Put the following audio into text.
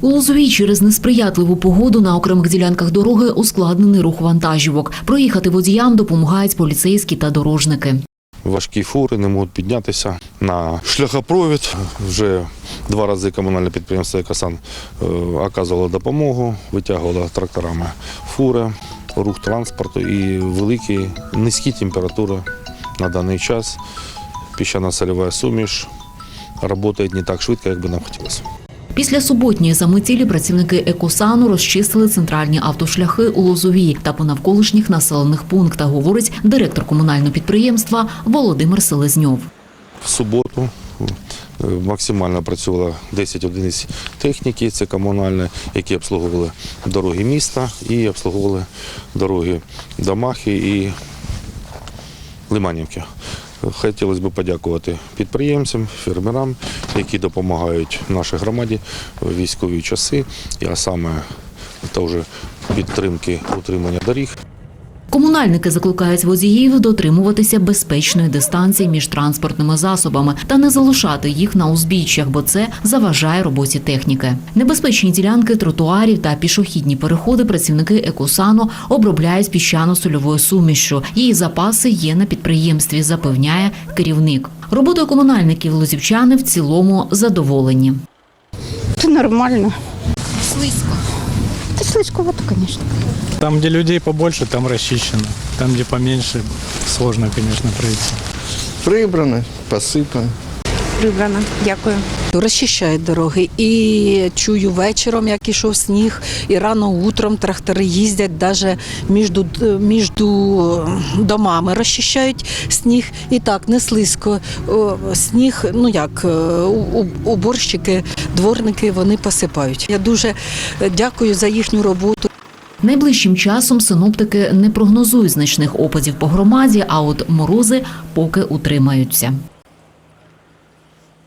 У Лозовій через несприятливу погоду на окремих ділянках дороги ускладнений рух вантажівок. Проїхати водіям допомагають поліцейські та дорожники. Важкі фури не можуть піднятися на шляхопровід. Вже два рази комунальне підприємство «Екосан» е, оказувало допомогу, витягувало тракторами фури, рух транспорту і великі низькі температури на даний час. Піщано-сольова суміш працює не так швидко, як би нам хотілося. Після суботньої заметілі працівники екосану розчистили центральні автошляхи у Лозовій та по навколишніх населених пунктах, говорить директор комунального підприємства Володимир Селезньов. В суботу е, максимально працювало 10 одиниць техніки, це комунальне, які обслуговували дороги міста і обслуговували дороги до Махи і Лиманівки. Хотілося б подякувати підприємцям, фермерам, які допомагають нашій громаді в військові часи, а саме підтримки утримання доріг. Комунальники закликають водіїв дотримуватися безпечної дистанції між транспортними засобами та не залишати їх на узбіччях, бо це заважає роботі техніки. Небезпечні ділянки тротуарів та пішохідні переходи працівники екосану обробляють піщано-сольовою сумішшю. Її запаси є на підприємстві, запевняє керівник. Роботою комунальників лозівчани в цілому задоволені. Це нормально. Слизько. Та слизьковато, конечно. Там, где людей побольше, там расчищено. Там, где поменьше, сложно, конечно, пройти. Прибрано, посипано. Прибрано. Дякую. Розчищають дороги. І чую вечором, як ішов сніг, і рано утром трактори їздять навіть між, між домами, розчищають сніг. І так, не слизько. Сніг, ну як, е, уборщики, дворники вони посипають. Я дуже дякую за їхню роботу. Найближчим часом синоптики не прогнозують значних опадів по громаді, а от морози поки утримаються.